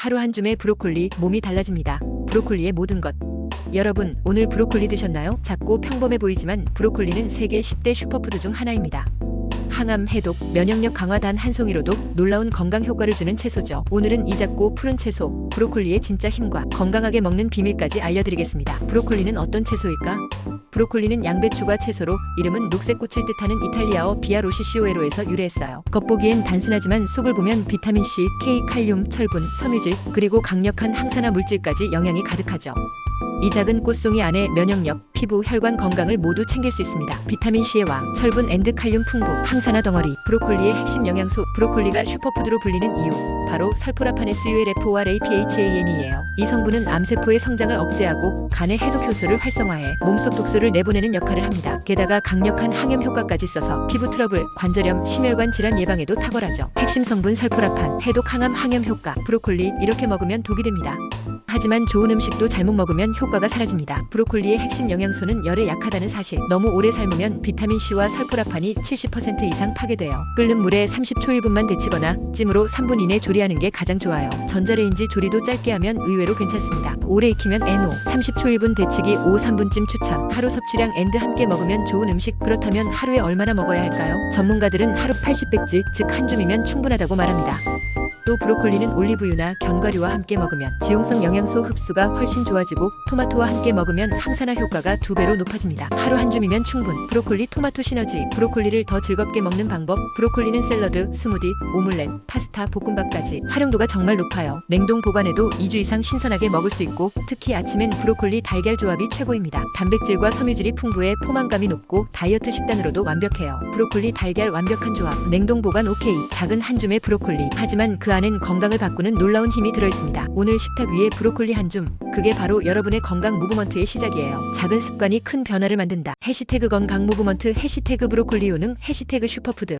하루 한 줌의 브로콜리 몸이 달라집니다. 브로콜리의 모든 것. 여러분, 오늘 브로콜리 드셨나요? 작고 평범해 보이지만 브로콜리는 세계 10대 슈퍼푸드 중 하나입니다. 항암, 해독, 면역력 강화 단 한 송이로도 놀라운 건강 효과를 주는 채소죠. 오늘은 이 작고 푸른 채소, 브로콜리의 진짜 힘과 건강하게 먹는 비밀까지 알려드리겠습니다. 브로콜리는 어떤 채소일까? 브로콜리는 양배추가 채소로 이름은 녹색꽃을 뜻하는 이탈리아어 비아로시시오에로에서 유래했어요. 겉보기엔 단순하지만 속을 보면 비타민 C, K, 칼륨, 철분, 섬유질, 그리고 강력한 항산화 물질까지 영양이 가득하죠. 이 작은 꽃송이 안에 면역력, 피부, 혈관 건강을 모두 챙길 수 있습니다. 비타민 C의 왕, 철분, 앤드 칼륨 풍부, 항산화 덩어리, 브로콜리의 핵심 영양소, 브로콜리가 슈퍼푸드로 불리는 이유, 바로 설포라파네스 ULFO와 APHAN이에요. 이 성분은 암세포의 성장을 억제하고 간의 해독 효소를 활성화해 몸속 독소를 내보내는 역할을 합니다. 게다가 강력한 항염 효과까지 써서 피부 트러블, 관절염, 심혈관 질환 예방에도 탁월하죠. 핵심 성분 설포라판, 해독 항암 항염 효과, 브로콜리 이렇게 먹으면 독이 됩니다. 하지만 좋은 음식도 잘못 먹으면 효과가 사라집니다. 브로콜리의 핵심 영양 소는 열에 약하다는 사실. 너무 오래 삶으면 비타민 C와 설포라판이 70% 이상 파괴돼요. 끓는 물에 30초 1분만 데치거나 찜으로 3분 이내 조리하는 게 가장 좋아요. 전자레인지 조리도 짧게 하면 의외로 괜찮습니다. 오래 익히면 NO 30초 1분 데치기 5, 3분찜 추천. 하루 섭취량 앤드 함께 먹으면 좋은 음식. 그렇다면 하루에 얼마나 먹어야 할까요? 전문가들은 하루 80백지, 즉 한 줌이면 충분하다고 말합니다. 또 브로콜리는 올리브유나 견과류와 함께 먹으면 지용성 영양소 흡수가 훨씬 좋아지고 토마토와 함께 먹으면 항산화 효과가 두 배로 높아집니다. 하루 한 줌이면 충분. 브로콜리 토마토 시너지. 브로콜리를 더 즐겁게 먹는 방법. 브로콜리는 샐러드, 스무디, 오믈렛, 파스타, 볶음밥까지 활용도가 정말 높아요. 냉동 보관해도 2주 이상 신선하게 먹을 수 있고 특히 아침엔 브로콜리 달걀 조합이 최고입니다. 단백질과 섬유질이 풍부해 포만감이 높고 다이어트 식단으로도 완벽해요. 브로콜리 달걀 완벽한 조합. 냉동 보관 오케이. 작은 한 줌의 브로콜리. 하지만 그 안엔 건강을 바꾸는 놀라운 힘이 들어 있습니다. 오늘 식탁 위에 브로콜리 한 줌. 그게 바로 여러분의 건강 무브먼트의 시작이에요. 작은 습관이 큰 변화를 만든다. 해시태그 건강 무브먼트 해시태그 브로콜리 요능 해시태그 슈퍼푸드.